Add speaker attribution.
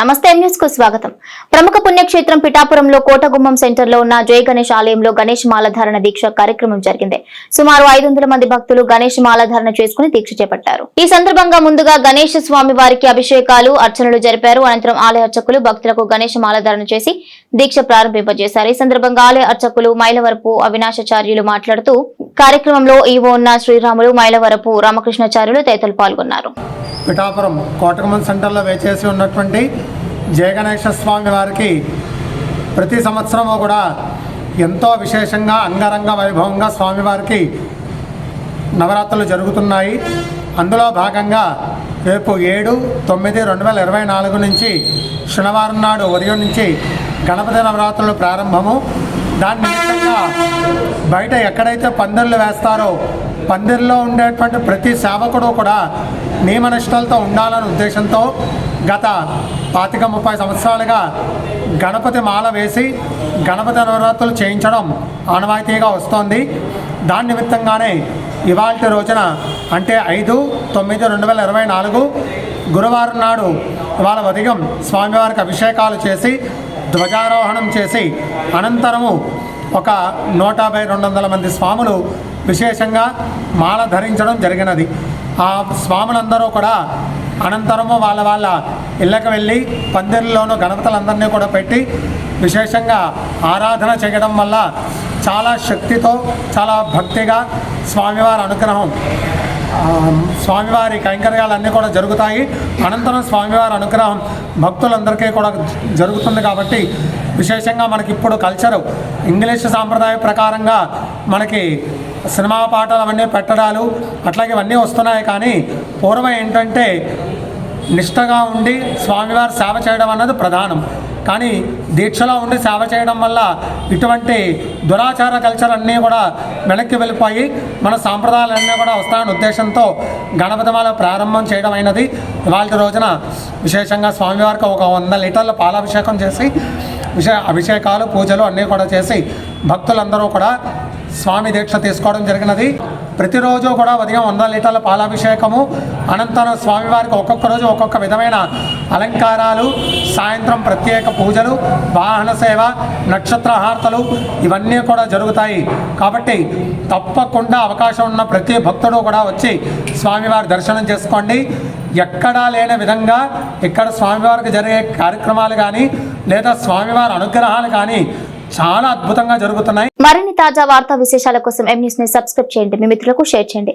Speaker 1: నమస్తే న్యూస్కు స్వాగతం. ప్రముఖ పుణ్యక్షేత్రం పిఠాపురంలో కోటగుమ్మం సెంటర్లో ఉన్న జయ గణేష్ ఆలయంలో గణేష్ మాలధారణ దీక్ష కార్యక్రమం జరిగింది. సుమారు ఐదు మంది భక్తులు గణేష్ మాలధారణ చేసుకుని దీక్ష చేపట్టారు. ఈ సందర్భంగా ముందుగా గణేష్ స్వామి వారికి అభిషేకాలు అర్చనలు జరిపారు. అనంతరం ఆలయ అర్చకులు భక్తులకు గణేష్ మాలధారణ చేసి దీక్ష ప్రారంభింపజేశారు. ఈ సందర్భంగా ఆలయ అర్చకులు మైలవరపు అవినాశాచార్యులు మాట్లాడుతూ కార్యక్రమంలో ఈవో ఉన్న శ్రీరాములు మైలవరపు రామకృష్ణాచార్యులు తదితరులు పాల్గొన్నారు.
Speaker 2: పిఠాపురం కోటకమన్ సెంటర్లో వేచేసి ఉన్నటువంటి జయ స్వామి వారికి ప్రతి సంవత్సరము కూడా ఎంతో విశేషంగా అంగరంగ వైభవంగా స్వామివారికి నవరాత్రులు జరుగుతున్నాయి. అందులో భాగంగా రేపు ఏడు తొమ్మిది రెండు వేల ఇరవై నాలుగు నుంచి శనివారం నాడు ఉదయం నుంచి గణపతి నవరాత్రులు ప్రారంభము. దాని నిమిత్తంగా బయట ఎక్కడైతే పందిర్లు వేస్తారో పందిర్లో ఉండేటువంటి ప్రతి సేవకుడు కూడా నియమనిష్టలతో ఉండాలనే ఉద్దేశంతో గత పాతిక ముప్పై సంవత్సరాలుగా గణపతి మాల వేసి గణపతి నవరాత్రులు చేయించడం ఆనవాయితీగా వస్తోంది. దాని నిమిత్తంగానే ఇవాళ రోజున అంటే ఐదు తొమ్మిది రెండు వేల ఇరవై నాలుగు గురువారం నాడు ఇవాళ ఉదయం స్వామివారికి అభిషేకాలు చేసి ధ్వజారోహణం చేసి అనంతరము ఒక నూట యాభై రెండు వందల మంది స్వాములు విశేషంగా మాల ధరించడం జరిగినది. ఆ స్వాములందరూ కూడా అనంతరము వాళ్ళ వాళ్ళ ఇళ్ళకి వెళ్ళి పందిరిలోనూ గణపతులందరినీ కూడా పెట్టి విశేషంగా ఆరాధన చేయడం వల్ల చాలా శక్తితో చాలా భక్తిగా స్వామివారి అనుగ్రహం స్వామివారి కైంకర్యాలు అన్నీ కూడా జరుగుతాయి. అనంతరం స్వామివారి అనుగ్రహం భక్తులందరికీ కూడా జరుగుతుంది కాబట్టి విశేషంగా మనకి ఇప్పుడు కల్చరు ఇంగ్లీష్ సాంప్రదాయ ప్రకారంగా మనకి సినిమా పాటలు అవన్నీ పెట్టడాలు అట్లాగే ఇవన్నీ వస్తున్నాయి కానీ పూర్వం ఏంటంటే నిష్టగా ఉండి స్వామివారి సేవ చేయడం అన్నది ప్రధానం. కానీ దీక్షలో ఉండి సేవ చేయడం వల్ల ఇటువంటి దురాచార కల్చర్ అన్నీ కూడా వెనక్కి వెళ్ళిపోయి మన సాంప్రదాయాలన్నీ కూడా వస్తాయనే ఉద్దేశంతో గణపతిమాల ప్రారంభం చేయడం అయినది. ఇవాళ రోజున విశేషంగా స్వామివారికి ఒక వంద లీటర్ల పాలాభిషేకం చేసి విషయ అభిషేకాలు పూజలు అన్నీ కూడా చేసి భక్తులందరూ కూడా స్వామి దీక్ష తీసుకోవడం జరిగినది. ప్రతిరోజు కూడా ఉదయం వంద లీటర్ల పాలాభిషేకము అనంతరం స్వామివారికి ఒక్కొక్క రోజు ఒక్కొక్క విధమైన అలంకారాలు సాయంత్రం ప్రత్యేక పూజలు వాహన సేవ నక్షత్రహార్తలు ఇవన్నీ కూడా జరుగుతాయి. కాబట్టి తప్పకుండా అవకాశం ఉన్న ప్రతి భక్తుడు కూడా వచ్చి స్వామివారి దర్శనం చేసుకోండి. ఎక్కడా లేని విధంగా ఇక్కడ స్వామివారికి జరిగే కార్యక్రమాలు కానీ లేదా స్వామివారి అనుగ్రహాలు కానీ చాలా అద్భుతంగా జరుగుతున్నాయి.
Speaker 1: మరిన్ని తాజా వార్తా విశేషాల కోసం ఎం న్యూస్ని సబ్స్క్రైబ్ చేయండి. మీ మిత్రులకు షేర్ చేయండి.